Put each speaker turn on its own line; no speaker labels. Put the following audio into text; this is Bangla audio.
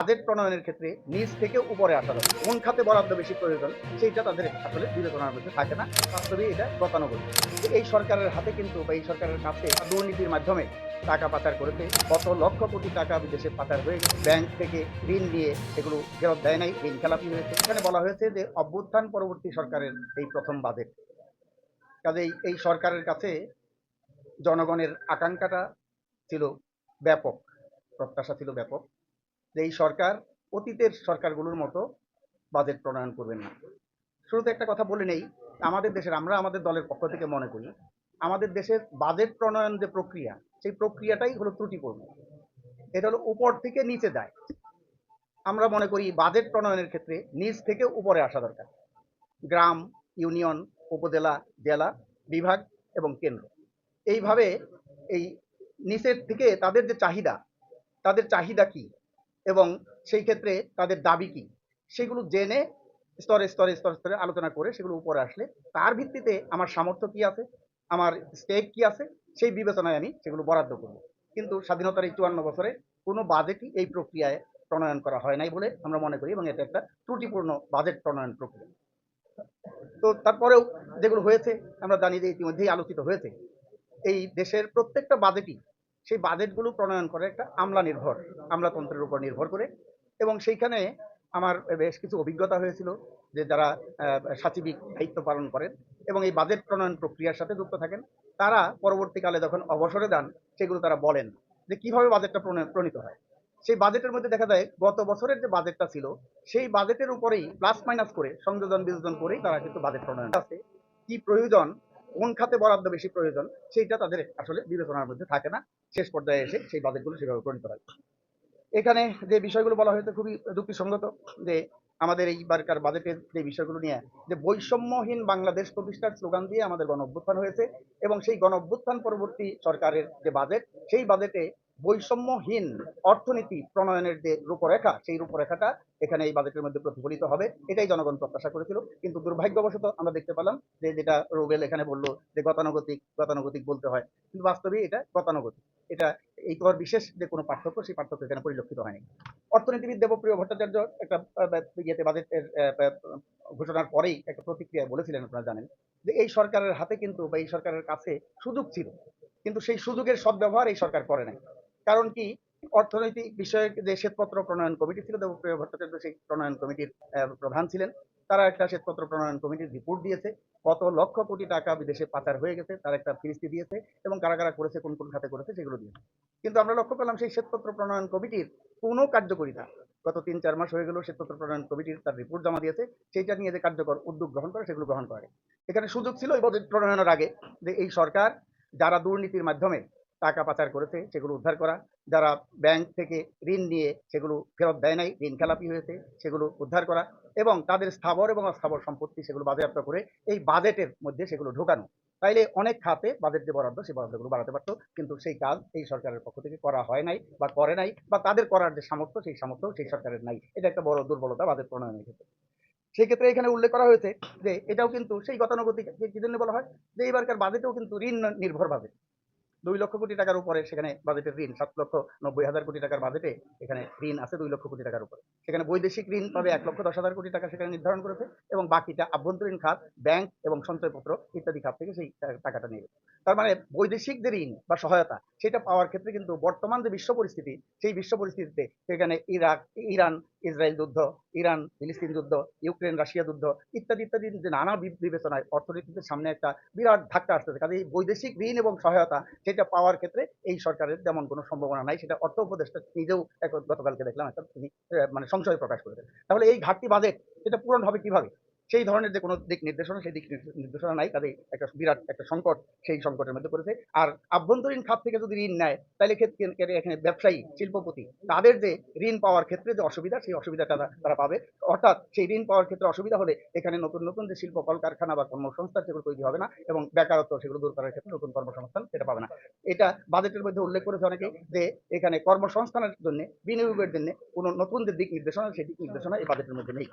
বাজেট প্রণয়নের ক্ষেত্রে নিজ থেকে উপরে আসা দরকার। কোন খাতে বরাদ্দ বেশি প্রয়োজন, সেইটা তাদের আসলে বিবেচনার মধ্যে থাকে না। বাস্তবে এটা গতানুগতিক। এই সরকারের হাতে কিন্তু বা এই সরকারের কাছে দুর্নীতির মাধ্যমে টাকা পাচার করেছে। কত লক্ষ কোটি টাকা বিদেশে পাচার হয়ে গেছে। ব্যাংক থেকে ঋণ নিয়ে সেগুলো ফেরত দেয় নাই, ঋণ খেলাপি হয়েছে। এখানে বলা হয়েছে যে অভ্যুত্থান পরবর্তী সরকারের এই প্রথম বাজেট। কাজেই এই সরকারের কাছে জনগণের আকাঙ্ক্ষাটা ছিল ব্যাপক, প্রত্যাশা ছিল ব্যাপক। এই সরকার অতীতের সরকারগুলোর মতো বাজেট প্রণয়ন করবেন না। শুরুতে একটা কথা বলে নেই, আমাদের দেশের, আমরা আমাদের দলের পক্ষ থেকে মনে করি, আমাদের দেশের বাজেট প্রণয়ন যে প্রক্রিয়া, সেই প্রক্রিয়াটাই হলো ত্রুটিপূর্ণ। এটা হলো উপর থেকে নিচে যায়। আমরা মনে করি বাজেট প্রণয়নের ক্ষেত্রে নিচ থেকে উপরে আসা দরকার। গ্রাম, ইউনিয়ন, উপজেলা, জেলা, বিভাগ এবং কেন্দ্র। এইভাবে এই নিচের থেকে তাদের যে চাহিদা, তাদের চাহিদা কি? এবং সেই ক্ষেত্রে তাদের দাবি কি? সেগুলো জেনে স্তরে স্তরে স্তরে স্তরে আলোচনা করে সেগুলো উপরে আসলে তার ভিত্তিতে আমার সামর্থ্য কি আছে? আমার স্টেক কি আছে? সেই বিবেচনায় আমি সেগুলো বরাদ্দ করব। কিন্তু স্বাধীনতার এই চুয়ান্ন বছরে কোনো বাজেটই এই প্রক্রিয়ায় প্রণয়ন করা হয় নাই বলে আমরা মনে করি এবং এটা একটা ত্রুটিপূর্ণ বাজেট প্রণয়ন প্রক্রিয়া। তো তারপরেও যেগুলো হয়েছে, আমরা জানি যে ইতিমধ্যেই আলোচিত হয়েছে, এই দেশের প্রত্যেকটা বাজেটই সেই বাজেটগুলো প্রণয়ন করে একটা আমলা নির্ভর, আমলাতন্ত্রের উপর নির্ভর করে। এবং সেইখানে আমার বেশ কিছু অভিজ্ঞতা হয়েছিল যে যারা সাচিবিক দায়িত্ব পালন করেন এবং এই বাজেট প্রণয়ন প্রক্রিয়ার সাথে যুক্ত থাকেন, তারা পরবর্তীকালে যখন অবসরে যান, সেগুলো তারা বলেন যে কীভাবে বাজেটটা প্রণীত হয়। সেই বাজেটের মধ্যে দেখা যায়, গত বছরের যে বাজেটটা ছিল, সেই বাজেটের উপরেই প্লাস মাইনাস করে সংযোজন বিযোজন করেই তারা কিন্তু বাজেট প্রণয়ন আছে কি প্রয়োজন কোন খাতে বরাদ্দ বেশি প্রয়োজন, সেইটা তাদের আসলে বিবেচনার মধ্যে থাকে না। শেষ পর্যায়ে এসে সেই বাজেটগুলো সেভাবে প্রণীত হয়। এখানে যে বিষয়গুলো বলা হয়েছে খুবই যুক্তিসঙ্গত, যে আমাদের এইবারকার বাজেটের যে বিষয়গুলো নিয়ে, যে বৈষম্যহীন বাংলাদেশ প্রতিষ্ঠার স্লোগান দিয়ে আমাদের গণ অভ্যুত্থান হয়েছে এবং সেই গণ অভ্যুত্থান পরবর্তী সরকারের যে বাজেট, সেই বাজেটে বৈষম্যহীন অর্থনীতি প্রণয়নের যে রূপরেখা, সেই রূপরেখাটা এখানে এই বাজেটের মধ্যে প্রতিফলিত হবে। এটাই জনগণ প্রত্যাশা করেছিল। কিন্তু দুর্ভাগ্যবশত আমরা দেখতে পেলাম যে যেটা রুবেল এখানে বলল যে গতানুগতিক গতানুগতিক বলতে হয়। কিন্তু বাস্তবে এটা গতানুগতিক। এটা এই তোর বিশেষ যে কোনো পার্থক্য, সেই পার্থক্য এখানে পরিলক্ষিত হয়নি। অর্থনীতিবিদ দেবপ্রিয় ভট্টাচার্য একটা ইয়েতে বাজেটের ঘোষণার পরেই একটা প্রতিক্রিয়া বলেছিলেন আপনারা জানেন যে এই সরকারের হাতে কিন্তু বা এই সরকারের কাছে সুযোগ ছিল। কিন্তু সেই সুযোগের সদ্ব্যবহার এই সরকার করে নাই। কারণ কি? অর্থনৈতিক বিষয়ক যে শ্বেতপত্র প্রণয়ন কমিটি ছিল, দেবপ্রিয় ভট্টাচার্য সেই প্রণয়ন কমিটির প্রধান ছিলেন। তারা একটা শ্বেতপত্র প্রণয়ন কমিটির রিপোর্ট দিয়েছে। কত লক্ষ কোটি টাকা বিদেশে পাচার হয়ে গেছে, তার একটা ফিরিস্তি দিয়েছে এবং কারা কারা করেছে, কোন কোন খাতে করেছে সেগুলো দিয়েছে। কিন্তু আমরা লক্ষ্য করলাম সেই শ্বেতপত্র প্রণয়ন কমিটির কোনো কার্যকরিতা গত তিন চার মাস হয়ে গেল শ্বেতপত্র প্রণয়ন কমিটির তার রিপোর্ট জমা দিয়েছে। সেইটা নিয়ে যে কার্যকর উদ্যোগ গ্রহণ করে সেগুলো গ্রহণ করে এখানে সুযোগ ছিল এই বাজেট প্রণয়নের আগে যে এই সরকার, যারা দুর্নীতির মাধ্যমে টাকা পাচার করেছে, সেগুলো উদ্ধার করা। যারা ব্যাংক থেকে ঋণ নিয়ে সেগুলো ফেরত দেয় নাই, ঋণ খেলাপি হয়েছে, সেগুলো উদ্ধার করা এবং তাদের স্থাবর এবং অস্থাবর সম্পত্তি সেগুলো বাজেয়াপ্ত করে এই বাজেটের মধ্যে সেগুলো ঢোকানো। তাইলে অনেক খাতে বাজেট যে বরাদ্দ সেই বরাদ্দগুলো বাড়াতে পারতো, কিন্তু সেই কাজ এই সরকারের পক্ষ থেকে করা হয় নাই বা করে নাই বা তাদের করার যে সামর্থ্য, সেই সামর্থ্য সেই সরকারের নাই। এটা একটা বড় দুর্বলতা বাজেট প্রণয়নের ক্ষেত্রে। সেই ক্ষেত্রে এখানে উল্লেখ করা হয়েছে যে এটাও কিন্তু সেই গতানুগতিক কি জন্য বলা হয়? যে এবারকার বাজেটেও কিন্তু ঋণ নির্ভর বাজেট। দুই লক্ষ কোটি টাকার উপরে সেখানে বাজেটের ঋণ, সাত লক্ষ নব্বই হাজার কোটি টাকার বাজেটে এখানে ঋণ আছে দুই লক্ষ কোটি টাকার উপরে। সেখানে বৈদেশিক ঋণ পাবে এক লক্ষ দশ হাজার কোটি টাকা সেখানে নির্ধারণ করেছে এবং বাকিটা আভ্যন্তরীণ খাত, ব্যাংক এবং সঞ্চয়পত্র ইত্যাদি খাত থেকে সেই টাকাটা নিয়ে তার মানে বৈদেশিক যে ঋণ বা সহায়তা সেটা পাওয়ার ক্ষেত্রে কিন্তু বর্তমান যে বিশ্ব পরিস্থিতি, সেই বিশ্ব পরিস্থিতিতে সেখানে ইরাক, ইরান, ইসরায়েল যুদ্ধ, ইরান, ফিলিস্তিন যুদ্ধ, ইউক্রেন, রাশিয়া যুদ্ধ ইত্যাদি ইত্যাদি যে নানা বিবেচনায় অর্থনীতিতে সামনে একটা বিরাট ধাক্কা আসতেছে। কাজে এই বৈদেশিক ঋণ এবং সহায়তা সেটা পাওয়ার ক্ষেত্রে এই সরকারের যেমন কোনো সম্ভাবনা নাই। সেটা অর্থ উপদেষ্টা নিজেও গতকালকে দেখলাম একটা তিনি মানে সংশয় প্রকাশ করেছেন। তাহলে এই ঘাটতি বাজেট সেটা পূরণ হবে কীভাবে? সেই ধরনের যে কোনো দিক নির্দেশনা, সেই দিক নির্দেশনা নাই, তাদের একটা বিরাট একটা সংকট সেই সংকটের মধ্যে পড়েছে। আর আভ্যন্তরীণ খাত থেকে যদি ঋণ নেয়, তাহলে ক্ষেত্রে এখানে ব্যবসায়ী, শিল্পপতি, তাদের যে ঋণ পাওয়ার ক্ষেত্রে যে অসুবিধা, সেই অসুবিধাটা তারা পাবে। অর্থাৎ সেই ঋণ পাওয়ার ক্ষেত্রে অসুবিধা হলে এখানে নতুন নতুন যে শিল্প, কলকারখানা বা কর্মসংস্থান সেগুলো তৈরি হবে না এবং বেকারত্ব সেগুলো দূর করার ক্ষেত্রে নতুন কর্মসংস্থান সেটা পাবে না। এটা বাজেটের মধ্যে উল্লেখ করেছে অনেকে যে এখানে কর্মসংস্থানের জন্য, বিনিয়োগের জন্য কোনো নতুন যে দিক নির্দেশনা, সেই দিক নির্দেশনা এই বাজেটের মধ্যে নেই।